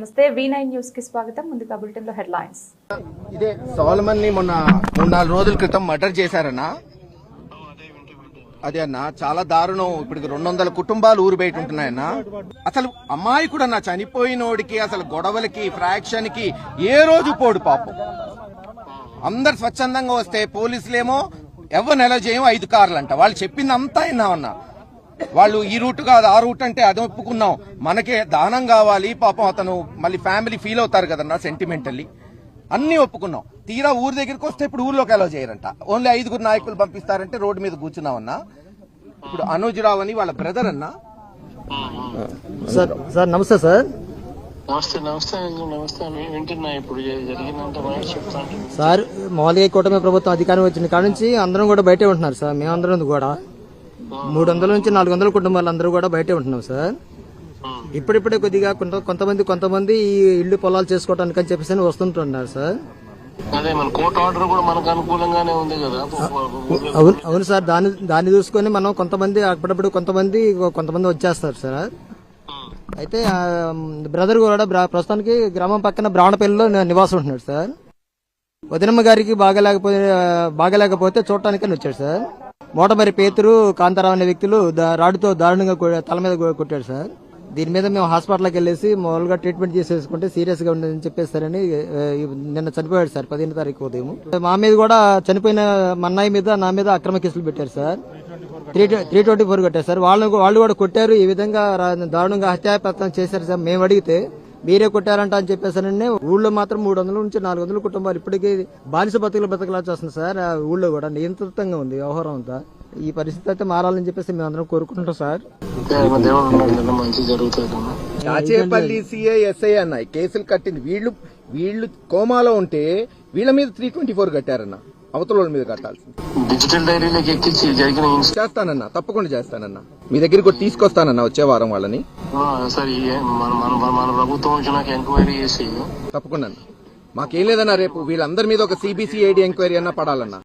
నమస్తే V nine న్యూస్కి స్వాగతం. ముందుగా బులెటిన్లో హెడ్లైన్స్. ఇదే సోలమన్ని మొన్న మూడు నాలుగు రోజుల క్రితం మర్డర్ చేశారన్నా? అదే అన్న చాలా దారుణం. ఇప్పుడు రెండు వందల కుటుంబాలు ఊరు బయట ఉంటున్నాయన్న. అసలు అమ్మాయి కూడా నా చనిపోయినోడికి అసలు గొడవలకి ఫ్రాక్షన్కి ఏ రోజు పోడు పాపం? అందరు స్వచ్ఛందంగా వస్తే పోలీసులేమో ఎవరిని నెల చేయం ఐదు కార్లు అంట వాళ్ళు చెప్పింది అంతా విన్నామన్నా వాళ్ళు ఈ రూట్ కాదు ఆ రూట్ అంటే అది ఒప్పుకున్నాం. మనకే దానం కావాలి పాపం అతను మళ్ళీ ఫ్యామిలీ ఫీల్ అవుతారు కదన్నా సెంటిమెంటల్లీ అన్ని ఒప్పుకున్నాం. తీరా ఊరి దగ్గరికి వస్తే ఇప్పుడు ఊర్లోకి ఎలా చేయరంట. ఓన్లీ ఐదుగురు నాయకులు పంపిస్తారంటే రోడ్డు మీద కూర్చున్నామన్నా. ఇప్పుడు అనుజ్ రావు అని వాళ్ళ బ్రదర్ అన్నా. సార్ సార్ నమస్తే సార్. నమస్తే నమస్తే వింటున్నా ఇప్పుడు చెప్తాను. సార్ మామూలుగా ఈ కూటమి ప్రభుత్వం అధికారం వచ్చిన కాడ నుంచి అందరం కూడా బయటే ఉంటున్నారు సార్. మేమందరం కూడా. మూడు వందల నుంచి నాలుగు వందల కుటుంబాలు అందరూ కూడా బయటే ఉంటున్నాం సార్. ఇప్పుడిప్పుడే కొద్దిగా కొంత కొంతమంది కొంతమంది ఈ ఇల్లు పొలాలు చేసుకోవడానికి అని చెప్పేసి అని వస్తుంటున్నారు సార్. అదే మన కోర్టు ఆర్డర్ కూడా మనకు అనుకూలంగానే ఉంది కదా. అవును అవును సార్. దాన్ని దాన్ని చూసుకొని మనం కొంతమంది అప్పుడప్పుడు కొంతమంది కొంతమంది వచ్చేస్తారు సార్. అయితే బ్రదర్ కూడా ప్రస్తుతానికి గ్రామం పక్కన బ్రాహ్మణపల్లిలో నివాసం ఉంటున్నాడు సార్. వదినమ్మ గారికి బాగలేకపోతే బాగలేకపోతే చూడటానికని వచ్చాడు సార్. మోటమరి పేతురు కాంతారావు అనే వ్యక్తులు రాడుతో దారుణంగా తల మీద కొట్టాడు సార్. దీని మీద మేము హాస్పిటల్కి వెళ్ళేసి మామూలుగా ట్రీట్మెంట్ చేసేసుకుంటే సీరియస్గా ఉందని చెప్పేస్తారని నిన్న చనిపోయాడు సార్ పదిహేను తారీఖు ఉదయం. మా మీద కూడా చనిపోయిన మా మీద నా మీద అక్రమ కేసులు పెట్టారు sir. Three three twenty four కొట్టారు సార్. వాళ్ళు వాళ్ళు కూడా కొట్టారు. ఈ విధంగా దారుణంగా హత్యాప్రయత్నం చేశారు సార్. మేము అడిగితే మీరే కొట్టారంట అని చెప్పేసానండి. ఊళ్ళో మాత్రం మూడు వందల నుంచి నాలుగు వందల కుటుంబాలు ఇప్పటికీ బానిస బతుకులు బతకలా చేస్తుంది సార్. ఆ ఊళ్ళో కూడా నియంత్రితంగా ఉంది వ్యవహారం అంతా. ఈ పరిస్థితి అయితే మారాలని చెప్పేసి మేము అందరం కోరుకుంటాం సార్. చాచేపల్లి సిఐ ఎస్ఐ అన్న కేసులు కట్టింది. వీళ్ళు వీళ్ళు కోమాలో ఉంటే వీళ్ళ మీద త్రీ ట్వంటీ ఫోర్ కట్టారన్న. అవతల వాళ్ళ మీద కట్టాల్సింది. డిజిటల్ డైరీలోకి ఎక్కించి జరిగిన చేస్తానన్నా తప్పకుండా చేస్తానన్నా. మీ దగ్గరికి కూడా తీసుకొస్తానన్నా వచ్చే వారం వాళ్ళని. సరే మన ప్రభుత్వం వచ్చినాక ఎంక్వైరీ చేసి తప్పకుండా. మాకేం లేదన్నా రేపు వీళ్ళందరి మీద ఒక సిబిసిఐడి ఎంక్వైరీ అన్నా పడాలన్నా.